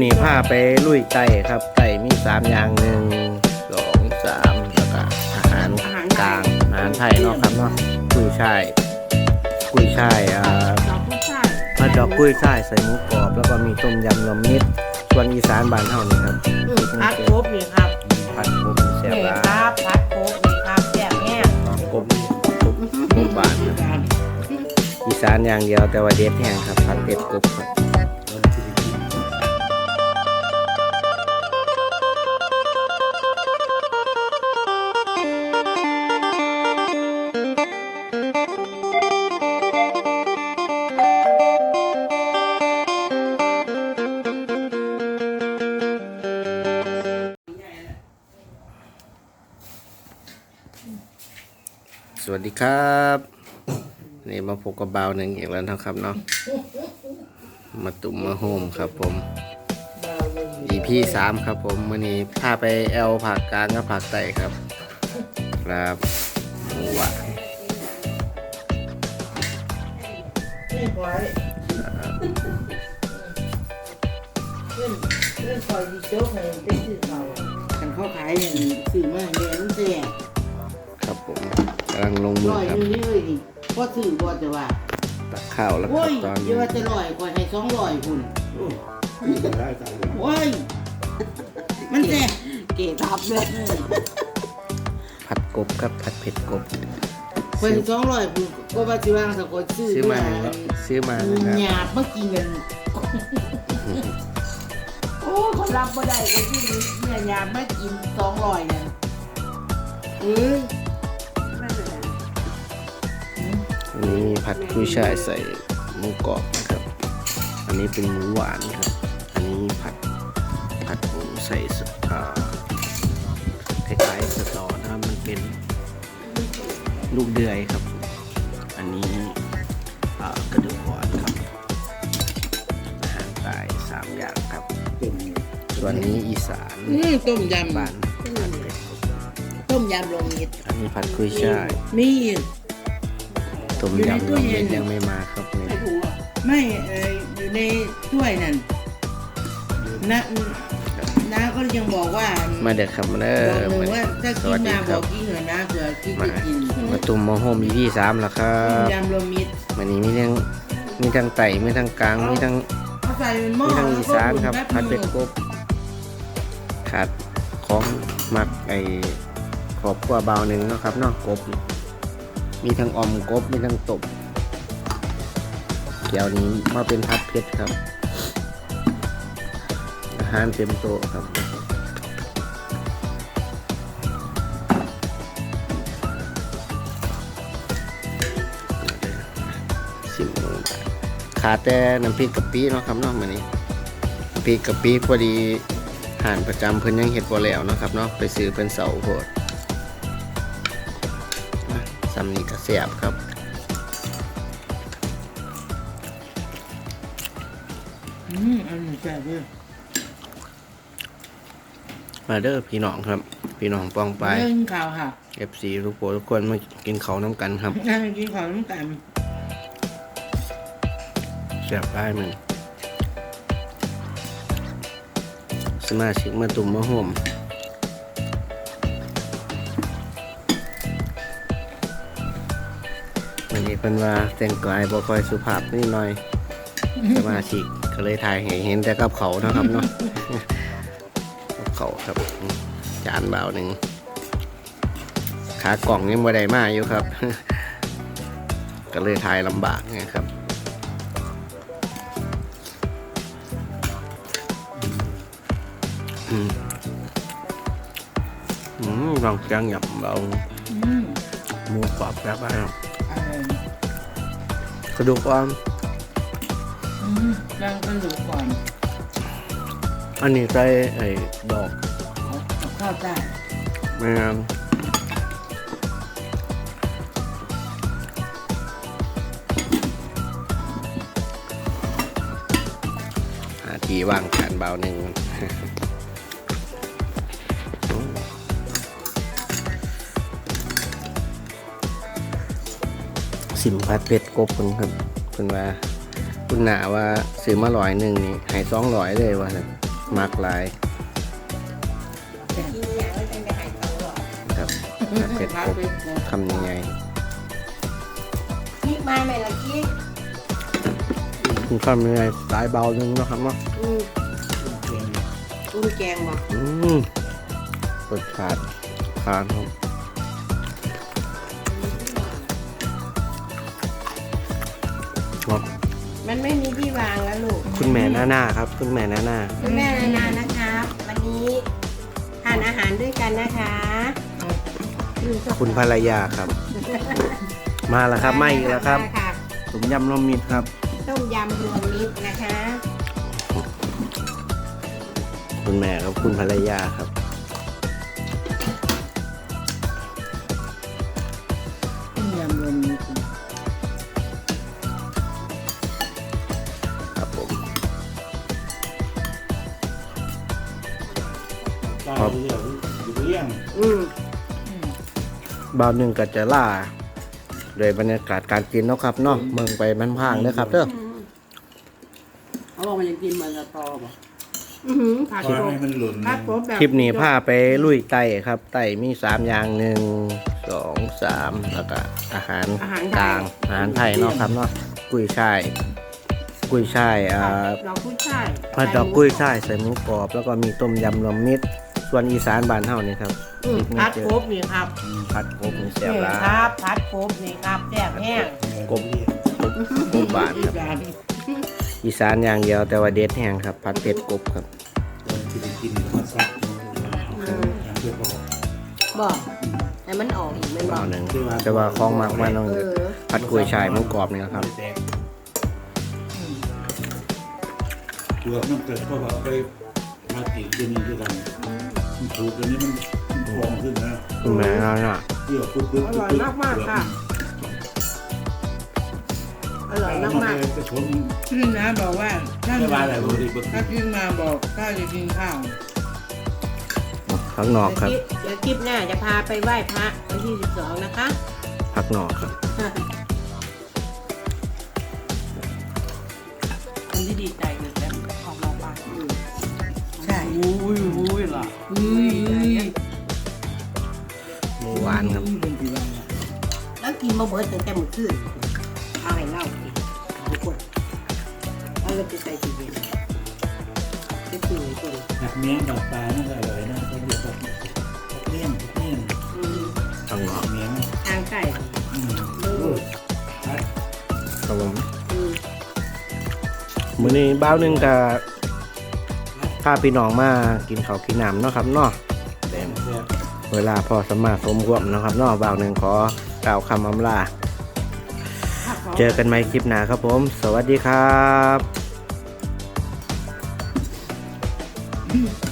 นี่พาไปลุยไก่ครับ ไก่มีสามอย่างหนึ่งสองสามแล้วก็อาหารอาหารกลางอาหารไทยเนาะครับเนาะกุ้ยช่ายกุ้ยช่ายอ่าดอกผู้ชายผัดดอกกุ้ยช่ายใส่หมูกรอบ แล้วก็มีต้มยำรวมมิตรส่วนอีสานบ้านเฮานี่ครับอืมพัดครบนี่ครับผัดกบแซ่บนี่หลาครับพัดครบนี่ครับแซ่บแห้งกบกบกบบ้านครับอีสานอย่างเดียวแต่ว่าเด็ดแห้งครับผัดเผ็ดกบครับ สวัสดีครับนี่มาพบกับเบาวหนึ่งอีกแล้วนะครับเนาะมาตุ่มมาโฮมครับผม EP สามครับผมวันนี้พาไปแอลผักกลางกับผักไต่ครับ ครับหมูหวานนี่ไว้เพื่อนเพื่อนคอยดีโจ๊กให้ไปซื้อเขาคันเขาขายอย่างซื้อมาเรียนแซ่บครับผมกำลั งลงมือร้อยคหรับ นึงนี่เลยนี่พอซื้อบ่จะว่าตักข้าวแล้วคโอ้รับยตอนเดี๋นี้ยวว่าจะร้อยกว่าให้สองร้อยคุณโอ้ยมันแซ่เก๋ทับเลยผัดกบกับผัดเผ็ดกบคนสองร้อยคุณก็ว่าสิว่างสักคนซื้อซื้อมาหนึ่งแล้วซื้อมานะครับ หยาบเมื่อกี้เงินโอ้คนรับบ่ได้ก็ซื้อเนี่ยหยาบมากินสองร้อยเนี่ยเอ้ย นนี้มีผัดกุ้ยช่ายใส่หมูกรอบนะครับ อันนี้เป็นหมูหวานครับ อันนี้ผัดผัดหมูใส่สอ่าคล้ายๆสตอนะครับมันเป็นลูกเดือยครับ อันนี้อ่ากระดูกอ่อนครับอาหารใต้สามอย่างครับ ส่วนนี้อีสานอืมต้มยำบ้านผัดเผ็ดกบต้มยำลงนิดอันนี้ผัดกุ้ยช่ายมี ต้มยำรวมมิตรยังไม่มาครับนี่ไม่เอ่ออยู่ในถ้วยนั่นนะน้าก็ยังบอกว่ามาเด็ดครับมาเด้อบอกหนึ่งมาว่าถ้าสกิวันสดีมาคบรัอบ กกินเหรอะนะเผื่อกินมา จะกินมาตุ่มมาโฮมอีพี่สามแล้วครัต้มบยำรวมมิตรวันนี้มีทั้งมีทั้งไต่มีทั้งกลางมีทั้งเขาใส่เป็นหม้อมีทั้งแล้วอีก็สานอุ่นครับแป๊บผัดนึเป็ดงกบขาดของหมักไอขอบกว่าเบาหนึ่งเนาะครับเนอกกบ มีทั้งออมกบมีทั้งตบเกี่ยวนี้มาเป็นพัดเพชรครับ อาหารเต็มโต๊ะครับสิบโมงขาแต่น้ำพริกกะปิเนาะครับเนาะมื้อนี้น้ำพริกกะปิพอดีห่านประจำเพิ่นยังเฮ็ดบ่แล้วเนาะครับเนาะไปซื้อเพิ่นเสาโพด ซ้ำนี้ก็แซ่บครับอืมอันนี้แซ่บเลยมาเด้อพี่น้องครับ พี่น้องปองไปเรื่องข่าวค่ะ FC ทุกคนทุกคนมากินข้าวน้ำกันครับนั่งกินของน้ำกันแซ่บได้มึงสมาชิกมาตุ่มมาโฮม เพิ่นว่าแต่งกายบ่ค่อยสุภาพนิดหน่อยสมาชิกก็เลยถ่ายให้เห็นแต่กับเขาเนาะครับเนาะกับเขาครับ จานเบาหนึ่งขากล่องยังบ่ได้มาอยู่ครับ ก็เลยถ่ายลำบากไงครับอืมอืมลองจังหยับเราอืมหมูกรอบแบบว่าอร่อยก ระดูกอ่อนอืมนั่งกันดูก่อนอันนี้ใส่ไอ้ดอกเอาข้าวใต้ไม่งามหาทีว่างการเบาหนึ่ง สิมพัดเป็ดกบเพิ่นครับเพิ่นว่าคุณหนาว่าซื้อมาร้อยหนึ่งนี่ให้สองร้อยเลยว่าซั่นมากหลายกินอย่างแล้วจะได้หายตลอดครับผัดเผ็ดพัดกบไปกบคำยังไงคิดมาไหมล่ะคิดคุณคำยังไงสายเบาหนึงเนาะครับเนาะอืมกุ้งแกงบอกอืมรสชาติทานครับครับ มันไม่มีที่วางแล้วลูก คุณแม่หน้าหน้าครับ คุณแม่หน้าหน้าคุณแม่นานๆนะครับ วันนี้ทานอาหารด้วยกันนะคะอืมคุณภรรยาครับ มาแล้วครับไม่อีกแล้วครับมาะต้มยำรวมมิตรครับ ต้มยำรวมมิตรนะคะ คุณแม่ครับคุณภรรยาครับ เดี๋ยวอยู่เลี้ยงอืมบ่าวหนึ่งก็จะล่าโดยบรรยากาศการกินเนาะครับเนาะเมืองไปมันพางเด้อครับเด้อเขาบอกมันยังกินมันจะตอบ่อื้อหือผัดปล่อยโขให้มันหล่นผัดโขแบบคลิปนี้พาไปลุยไต่ครับ ไต่มีสามอย่างหนึ่งสองสามแล้วก็อาหารอาหารกไทลายงอาหารไทยเนาะครับเนาะกุ้ยช่ายกุ้ยช่ายอ่าดอกกุ้ยช่ายผัดดอกกุ้ยช่ายใส่หมูกรอบ แล้วก็มีต้มยำรวมมิตร ส่วนอีสานบ้านเฮานี่ครับอืมผัดโขบนี่ครับผัดกบนี่แซ่บหลานี่ยครับผัดโขบนี่ครับแซ่บแห้งกบกบกบบานครับอีสานอย่างเดียวแต่ว่าเด็ดแห้งครับผัดเผ็ดกบครับโดนกินกินมาซักอย่างเดียวพอบอกแต่มันออกอีกมันบเบาอกหนึ่งแต่ว่าของมากมันต้องเออผัดกุ้ยช่ายหมูกรอบนี่แหละครับแตกเปลือกมันเกิดเพราะว่าเอาไป มาติดตัวนี้ด้วยกันมันถูกตัวนี้มันมันฟองขึ้นนะคุณแม่น่าน่ะเปลือกปุ๊บปุ๊บอร่อยมากๆค่ะ อร่อยมากไปชนพี่นะบอกว่าถ้าไม่ว่าอะไรบริบถ้าขึ้นมาบอกถ้าจะกินข้าวผักนอกครับ เดี๋ยวคลิปหน้าจะพาไปไหว้พระวันที่12นะคะ ผักหนอกครับคนที่ดีใจเลย อุ้ยอุ้ยล่ะอุ้ยหมูหวานครับแล้วกินมาเบิดตั้งแต่เมื่อคืนเอาให้เล่าสิทุกคนเอาเราไปใส่ตู้เย็นไปตู้เย็นตู้เนหักเมียงกับปลานั่นก็อร่อยนะเขาเรียกว่าเลี้ยงเลี้ยงอืมผักนอกเมียงทางไก่ครับผมอืมมื้อนี้บ้าวหนึงกับ พาพี่น้องมากินข้าวกินน้ำเนาะครับเนาะแต่แซ่บเวลาพอสมมาสมควบเนาะครับเนาะบ้าวหนึงขอกล่าวคำอำลา เจอกันใหม่คลิปหน้าครับผม สวัสดีครับ